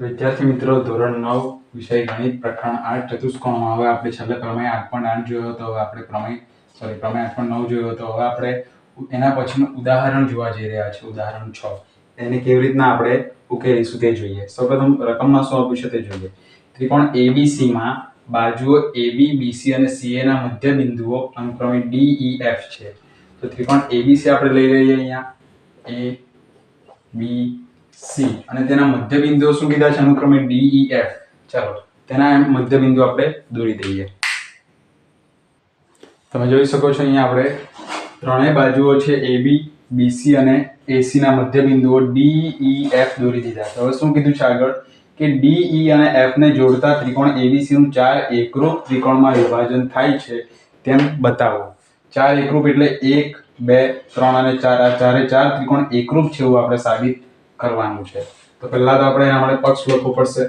વિદ્યાર્થી મિત્રો, ધોરણ નવ, વિષય ગણિત, પ્રકરણ આઠ, ચતુષ્કોણમાં હવે આપણે છેલ્લે પ્રમેય આઠ પોઈન્ટ આઠ જોયો હતો, હવે આપણે પ્રમેય સોરી પ્રમેય આઠ પોઈન્ટ નવ જોયો હતો. હવે આપણે એના પછીનું ઉદાહરણ જોવા જઈ રહ્યા છીએ, ઉદાહરણ છ. એને કેવી રીતના આપણે ઉકેલીશું તે જોઈએ. સૌપ્રથમ રકમમાં શું આપ્યું છે તે જોઈએ. ત્રિકોણ એબીસીમાં બાજુઓ એબી બીસી અને સીએ ના મધ્ય બિંદુઓ અનુક્રમે ડીઈ એફ છે. તો ત્રિકોણ એબીસી આપણે લઈ લઈએ અહીંયા. એ B C અને તેના મધ્ય બિંદુઓ શું કીધા છે? અનુક્રમે D E F. ચાલો, તેના મધ્ય બિંદુ આપણે દોરી દઈએ. તમે જોઈ શકો છો અહીંયા આપણે ત્રણેય બાજુઓ છે એ બી બીસી અને એસીના ના મધ્ય બિંદુઓ D E દોરી દીધા. હવે શું કીધું છે આગળ? કે D E અને એફને જોડતા ત્રિકોણ ABC નું ચાર એકરૂપ ત્રિકોણમાં વિભાજન થાય છે તેમ બતાવો. ચાર એકરૂપ એટલે એક, બે, ત્રણ અને ચાર. આ ચારે ચાર ત્રિકોણ એકરૂપ છે એવું આપણે સાબિત કરવાનું છે. તો પહેલા તો આપણે એના માટે પક્ષ લખવો પડશે.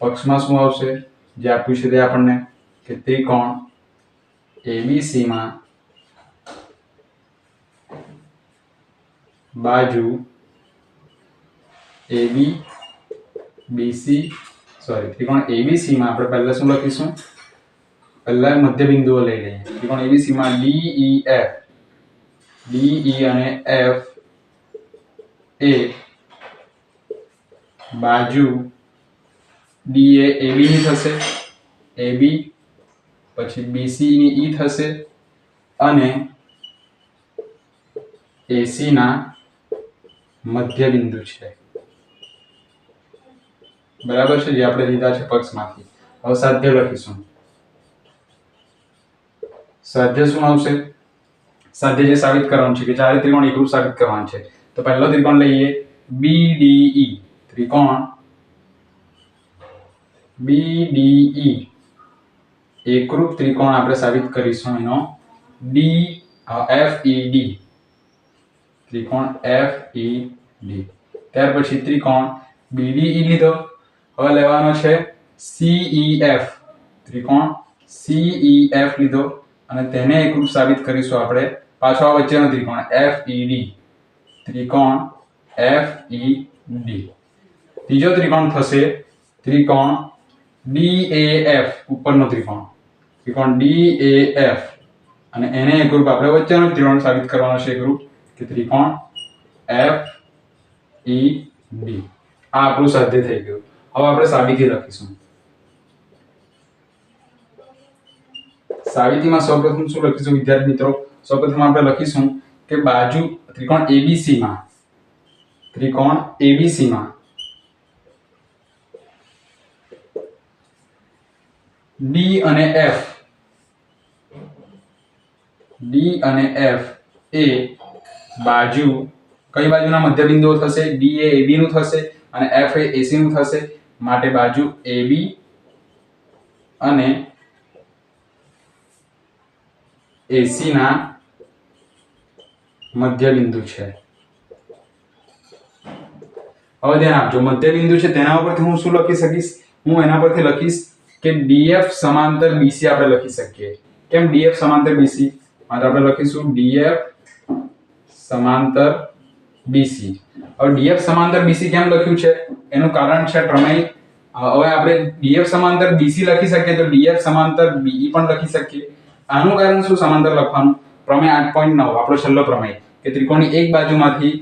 પક્ષમાં શું આવશે? જે આપ્યું છે તે આપણને કે ત્રિકોણ એબીસીમાં બાજુ એબી બીસી સોરી ત્રિકોણ એબીસીમાં આપણે પહેલાં શું લખીશું? પહેલા મધ્ય બિંદુઓ લઈ લઈએ. ત્રિકોણ એબીસીમાં ડીઈ એફ ડીઈ અને એફ એ બાજુ ડી એ એબીની થશે એબી પછી બીસીની ની E થશે અને એસીના ના મધ્ય બિંદુ છે. બરાબર છે જે આપણે લીધા છે પક્ષમાંથી? હવે સાધ્ય લખીશું. સાધ્ય શું આવશે? સાધ્ય જે સાબિત કરવાનું છે, કે ચારે ત્રિકોણ એકરૂપ સાબિત કરવાનું છે. તો પહેલો ત્રિકોણ લઈએ BDE ત્રિકોણ BDE એકરૂપ ત્રિકોણ આપણે સાબિત કરીશું એનો. ડી ત્રિકોણ FED ત્યાર પછી ત્રિકોણ બીડીઈ લીધો. હવે લેવાનો છે CEF ત્રિકોણ CEF લીધો. અને તેને એકરૂપ સાબિત કરીશું આપણે. પાછો વચ્ચેનો ત્રિકોણ FED ત્રિકોણ FED ત્રીજો ત્રિકોણ થશે ત્રિકોણ DAF ઉપરનો ત્રિકોણ. ત્રિકોણ DAF અને એને એકરૂપ આપણે વચ્ચેનો ત્રિકોણ સાબિત કરવાનો છે એકરૂપ કે ત્રિકોણ FED આ આપણું સાધ્ય થઈ ગયું. હવે આપણે સાબિતી લખીશું. સાબિતીમાં સૌપ્રથમ શું લખીશું, વિદ્યાર્થી મિત્રો? સૌપ્રથમ આપણે લખીશું કે બાજુ ત્રિકોણ ABC માં, ત્રિકોણ ABC D અને એફ ડી અને એફ એ બાજુ કઈ બાજુના મધ્ય બિંદુઓ થશે? ડી એ એબી નું થશે અને એફ એ એસી નું થશે. માટે બાજુ એબી અને એસી ના મધ્ય બિંદુ છે. હવે ધ્યાન આપજો મધ્ય બિંદુ છે તેના ઉપરથી હું શું લખી શકીશ? હું એના પરથી લખીશ કે DF સમાંતર BC આપણે લખી શકીએ? કેમ DF સમાંતર BC માટે આપણે લખીશું DF સમાંતર BC હવે DF સમાંતર BC કેમ લખ્યું છે? એનું કારણ છે પ્રમેય. હવે આપણે DF સમાંતર BC લખી શકીએ તો DF સમાંતર BE પણ લખી શકીએ. આનું કારણ શું સમાંતર લખવાનું? પ્રમેય આઠ પોઈન્ટ નવ, આપણો છેલ્લો પ્રમેય, કે ત્રિકોણની એક બાજુમાંથી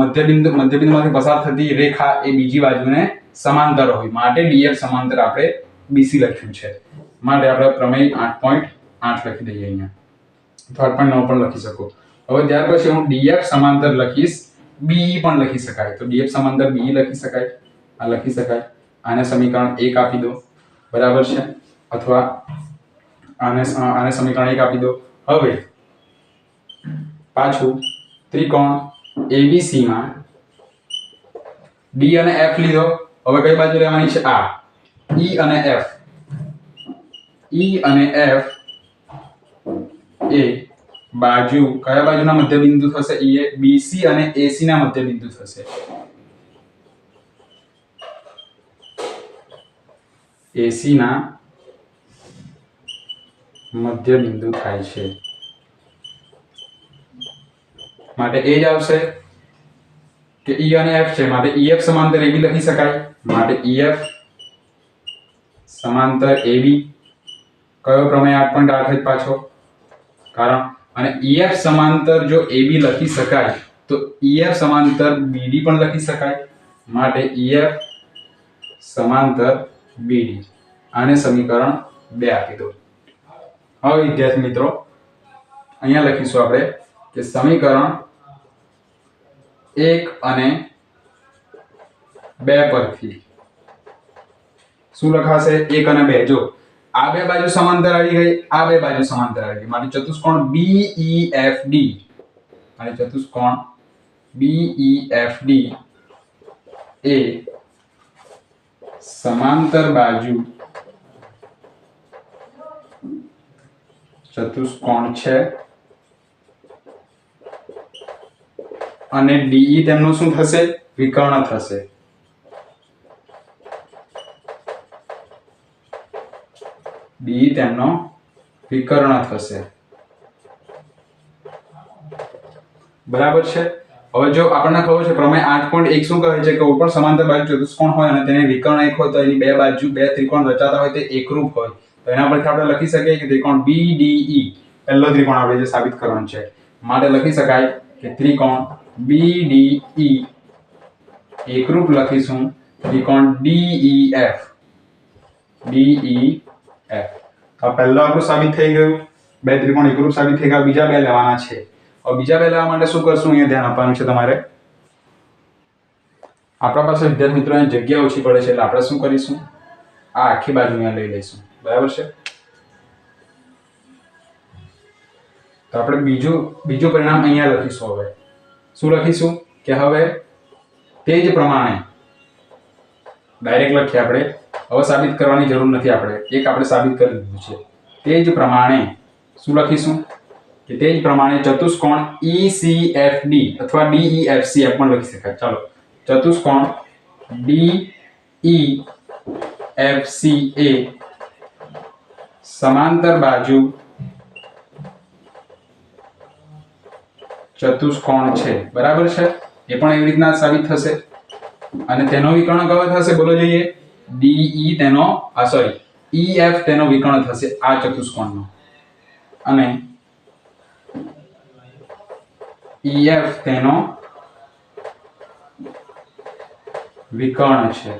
મધ્યબિંદુ, મધ્યબિંદુમાંથી પસાર થતી રેખા એ બીજી બાજુને સમાંતર હોય. માટે DF સમાંતર આપણે BC લખ્યું છે. માટે આપણે પ્રમેય આઠ પોઈન્ટ આઠ લખી દઈએ અહીંયા. તો આઠ પોઈન્ટ નવ પણ લખી શકો. હવે ત્યાર પછી હું ડીએફ સમાંતર લખીશ. બીઈ પણ લખી શકાય. તો ડીએફ સમાંતર બીઈ લખી શકાય. આ લખી શકાય. આને સમીકરણ એક આપી દો. બરાબર છે? અથવા આને આને સમીકરણ એક આપી દો. હવે પાછું ત્રિકોણ એબીસીમાં ડી અને એફ લીધો. હવે કઈ બાજુ લેવાની છે? આ. E અને F. E અને F એ બાજુ કયા બાજુના મધ્યબિંદુ થશે? E એ અને AC ના મધ્ય બિંદુ થશે AC ના મધ્યબિંદુ થાય છે. માટે એ જ આવશે કે E અને F છે? માટે EF સમાંતર AB લખી શકાય. માટે EF સમાંતર એબી કયો પ્રમેય આઠ પોઈન્ટ આઠ જ પાછો? કારણ, અને ઈએફ સમાંતર જો એબી લખી શકાય, તો ઈએફ સમાંતર બીડી પણ લખી શકાય. માટે ઈએફ સમાંતર બીડી આને સમીકરણ બે આપી દો. હવે વિદ્યાર્થી મિત્રો, અહીંયા લખીશું આપણે કે સમીકરણ એક અને બે પરથી. શું લખાશે? એક અને બે. જો, આ બે બાજુ સમાંતર આવી ગઈ, આ બે બાજુ સમાંતર આવી ગઈ. માટે ચતુષ્કોણ BEFD અને ચતુષ્કોણ BEFD એ સમાંતર બાજુ ચતુષ્કોણ છે. અને ડીઈ તેમનું શું થશે? વિકર્ણ થશે. ડી તેમનો વિકર્ણ થશે. બરાબર છે? હવે જો આપણને ખબર છે, પ્રમેય આઠ પોઈન્ટ એક શું કહે છે કે ઉપર સમાંતર બાજુ ચતુષ્કોણ હોય અને તેને વિકર્ણ એક હોય તો એની બે બાજુ, બે ત્રિકોણ રચાતા હોય તે એકરૂપ હોય. તો એના પરથી આપણે લખી શકીએ કે ત્રિકોણ બી ડી પહેલો ત્રિકોણ આપણે જે સાબિત કરવાનું છે. માટે લખી શકાય કે ત્રિકોણ બી ડી એકરૂપ લખીશું. ત્રિકોણ ડીઈ એફ ડીઈ એફ તો પહેલો આપણું સાબિત થઈ ગયું. બે ત્રિકોણ એકરૂપ સાબિત થઈ ગયા. બીજા બે લેવાના છે. હવે બીજા બે લેવા માટે શું કરશું? અહીંયા ધ્યાન આપવાનું છે તમારે. આપણા પાસે વિદ્યાર્થી મિત્રોને જગ્યા ઓછી પડે છે એટલે આપણે શું કરીશું? આ આખી બાજુ અહીંયા લઈ લઈશું. બરાબર છે? તો આપણે બીજું બીજું પરિણામ અહીંયા લખીશું હવે. શું લખીશું? કે હવે તે જ પ્રમાણે ડાયરેક્ટ લખીએ આપણે. હવે સાબિત કરવાની જરૂર નથી આપણે. એક આપણે સાબિત કરી દીધું છે. તે જ પ્રમાણે શું લખીશું? કે તે જ પ્રમાણે ચતુષ્કોણ ઈ સી એફ ડી અથવા DEFCF પણ લખી શકાય. ચાલો. ચતુષ્કોણ DEFC એ સમાંતર બાજુ ચતુષ્કોણ છે. બરાબર છે? એ પણ એવી રીતના સાબિત થશે. અને તેનો વિકર્ણ કયો થશે? બોલો જોઈએ. ડીઈ તેનો, આ સોરી EF તેનો વિકર્ણ થશે આ ચતુષ્કોણનો. અને EF તેનો વિકર્ણ છે.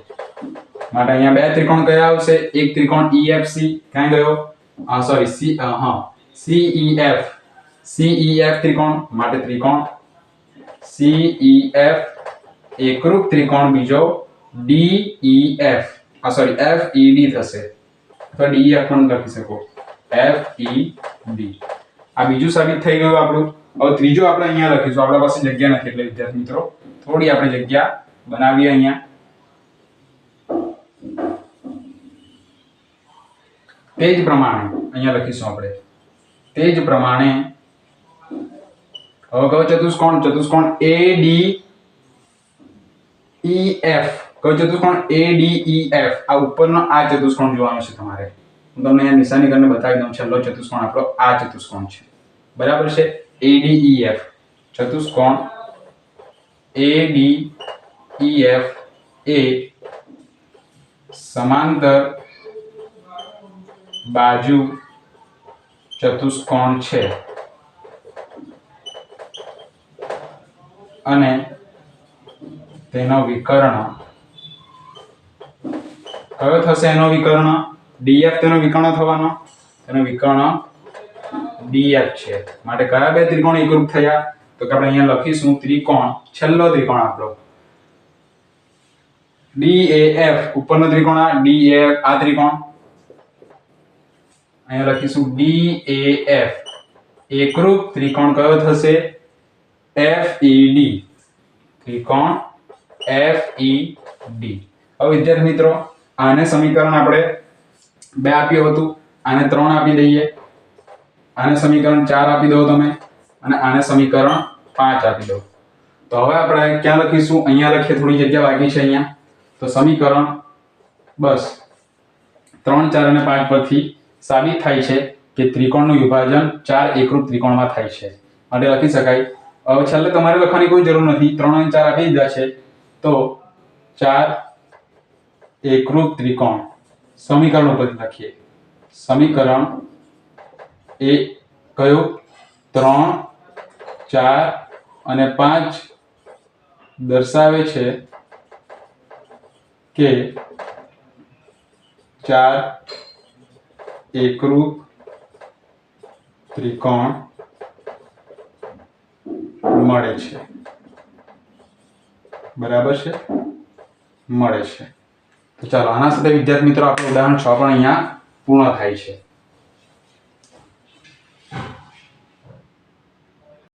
માટે અહીંયા બે ત્રિકોણ કયા આવશે? એક ત્રિકોણ EFC ક્યાં ગયો? આ સોરી C હા. CEF CEF ત્રિકોણ, માટે ત્રિકોણ. CEF એકરૂપ ત્રિકોણ બીજો DEF આ સોરી એફ ઈ ડી થશે. અથવા એફ પણ લખી શકો. FED આ બીજું સાબિત થઈ ગયું આપણું. હવે ત્રીજું આપણે અહીંયા લખીશું. આપણા પાસે જગ્યા નથી એટલે, વિદ્યાર્થી મિત્રો, થોડી આપણે જગ્યા બનાવીએ અહીંયા. તે જ પ્રમાણે અહીંયા લખીશું આપણે. તે જ પ્રમાણે હવે કયો ચતુષ્કોણ ચતુષ્કોણ એ ડી ઈ એફ કયો ચતુષ્કોણ? એ ડી ઈ એફ આ ઉપરનો આ ચતુષ્કોણ જોવાનો છે તમારે. હું તમને અહીંયા નિશાની કરીને બતાવી દઉં. છેલ્લો ચતુષ્કોણ આપણો આ ચતુષ્કોણ છે. બરાબર છે? એ ડી ઈ એફ ચતુષ્કોણ એ ડી ઈ એફ એ સમાંતર બાજુ ચતુષ્કોણ છે. અને તેનો વિકર્ણ કયો થશે એનો વિકર્ણ. ડીએફ તેનો વિકર્ણ થવાનો. તેનો વિકર્ણ ડીએફ છે. માટે કયા બે ત્રિકોણ એકરૂપ થયા? તો કે આપણે અહીંયા લખીશું ત્રિકોણ. છેલ્લો ત્રિકોણ આપણો. DAF ઉપરનો ત્રિકોણ આ DAF આ ત્રિકોણ. અહીંયા લખીશું DAF એકરૂપ ત્રિકોણ કયો થશે? FED ત્રિકોણ FED હવે વિદ્યાર્થી મિત્રો આને સમીકરણ આપણે બે આપ્યું હતું, આને ત્રણ આપી દઈએ. આને સમીકરણ ચાર આપી દો તમે, અને આને સમીકરણ પાંચ આપી દો. તો હવે આપણે ક્યાં લખીશું? અહીંયા લખીએ, થોડી જગ્યા બાકી છે અહીંયા. તો સમીકરણ, બસ. ત્રણ, ચાર અને પાંચ પરથી સાબિત થાય છે કે ત્રિકોણનું વિભાજન ચાર એકરૂપ ત્રિકોણમાં થાય છે. માટે લખી શકાય. હવે છેલ્લે તમારે લખવાની કોઈ જરૂર નથી. ત્રણ અને ચાર આપી દીધા છે. તો ચાર એકરૂપ ત્રિકોણ સમીકરણો ઉપર લખીએ સમીકરણ એ કયું ત્રણ ચાર અને પાંચ દર્શાવે છે કે ચાર એકરૂપ ત્રિકોણ મળે છે. બરાબર છે? મળે છે. તો ચાલો આના સાથે વિદ્યાર્થી મિત્રો આપણું ઉદાહરણ છ પણ અહીંયા પૂર્ણ થાય છે.